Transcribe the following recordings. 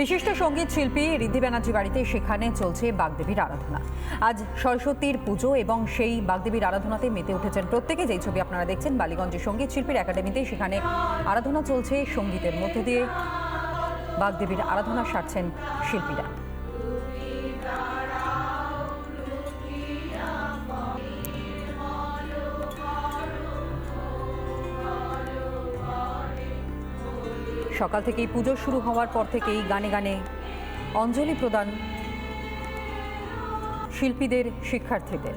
বিশিষ্ট সংগীত শিল্পী ঋদ্ধি ব্যানার্জি বাড়িতে সেখানে চলছে বাগদেবীর আরাধনা। আজ সরস্বতীর পুজো এবং সেই বাগদেবীর আরাধনাতে মেতে উঠেছেন প্রত্যেকে। যেই ছবি আপনারা দেখছেন, বালিগঞ্জের সংগীত শিল্পীর একাডেমিতে সেখানে আরাধনা চলছে সঙ্গীতের মধ্য দিয়ে। বাগদেবীর আরাধনা সারছেন শিল্পীরা। সকাল থেকেই পুজো শুরু হওয়ার পর থেকেই গানে গানে অঞ্জলি প্রদান শিল্পীদের, শিক্ষার্থীদের।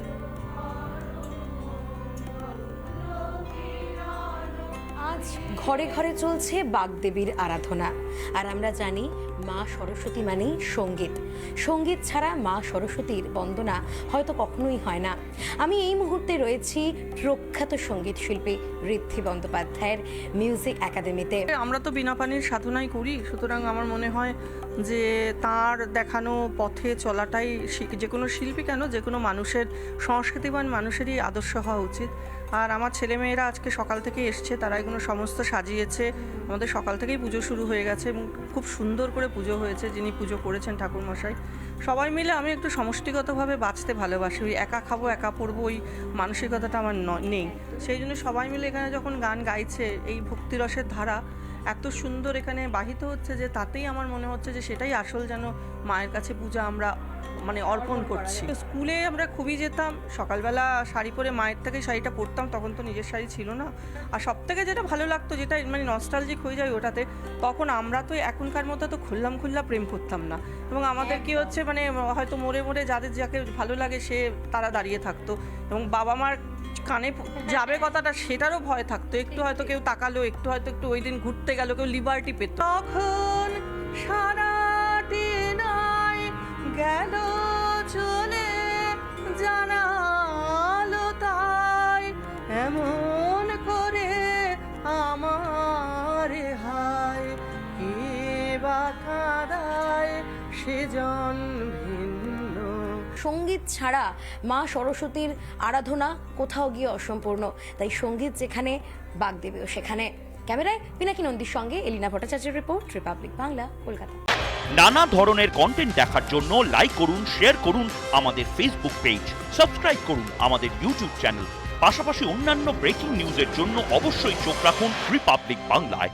আজ ঘরে ঘরে চলছে বাগদেবীর আরাধনা। আর আমরা জানি মা সরস্বতী মানেই সংগীত। সংগীত ছাড়া মা সরস্বতীর বন্দনা হয়তো কখনোই হয় না। আমি এই মুহূর্তে রয়েছি প্রখ্যাত সংগীত শিল্পী ঋদ্ধি বন্দ্যোপাধ্যায়ের মিউজিক একাডেমিতে। আমরা তো বিনা পানির সাধনাই করি, সুতরাং আমার মনে হয় যে তার দেখানো পথে চলাটাই যে কোনো শিল্পী কেন, যে কোনো মানুষের, সংস্কৃতিবান মানুষেরই আদর্শ হওয়া উচিত। আর আমার ছেলেমেয়েরা আজকে সকাল থেকে এসছে, তারা এগুলো সমস্ত সাজিয়েছে। আমাদের সকাল থেকেই পুজো শুরু হয়ে গেছে এবং খুব সুন্দর করে পুজো হয়েছে, যিনি পুজো করেছেন ঠাকুরমশাই। সবাই মিলে আমি একটু সমষ্টিগতভাবে বাঁচতে ভালোবাসি। ওই একা খাব, একা পড়ব, ওই মানসিকতাটা আমার নেই। সেই জন্য সবাই মিলে এখানে যখন গান গাইছে, এই ভক্তিরসের ধারা এত সুন্দর এখানে বাহিত হচ্ছে যে তাতেই আমার মনে হচ্ছে যে সেটাই আসল যেন মায়ের কাছে পূজা আমরা মানে অর্পণ করছি। স্কুলে আমরা খুবই যেতাম, সকালবেলা শাড়ি পরে মায়ের থেকে শাড়িটা পরতাম, তখন তো নিজের শাড়ি ছিল না। আর সব থেকে যেটা ভালো লাগতো, যেটা মানে নস্টালজিক হয়ে যায় ওটাতে, তখন আমরা তো এখনকার মতো তো খুললাম খুল্লা প্রেম করতাম না। এবং আমাদের কি হচ্ছে মানে হয়তো মোড়ে মোড়ে যাদের যাকে ভালো লাগে সে তারা দাঁড়িয়ে থাকতো। এবং বাবা মার কানে যাবে কথাটা সেটারও ভয় থাকতো। একটু হয়তো কেউ তাকালো, একটু হয়তো একটু ওই দিন ঘুরতে গেল, কেউ লিবার্টি পেত। তখন সারাটি কাদায় সেজন ভিন্ন। সংগীত ছাড়া মা সরস্বতীর আরাধনা কোথাও গিয়ে অসম্পূর্ণ। তাই সংগীত যেখানে বাগদেবীও সেখানে। ক্যামেরায় পিনাকি নন্দীর সঙ্গে এলিনা ভট্টাচার্যের রিপোর্ট রিপাবলিক বাংলা কলকাতা। নানা ধরনের কন্টেন্ট দেখার জন্য লাইক করুন শেয়ার করুন আমাদের ফেসবুক পেজ সাবস্ক্রাইব করুন আমাদের ইউটিউব চ্যানেল পাশাপাশি অন্যান্য ব্রেকিং নিউজের জন্য অবশ্যই চোখ রাখুন রিপাবলিক বাংলায়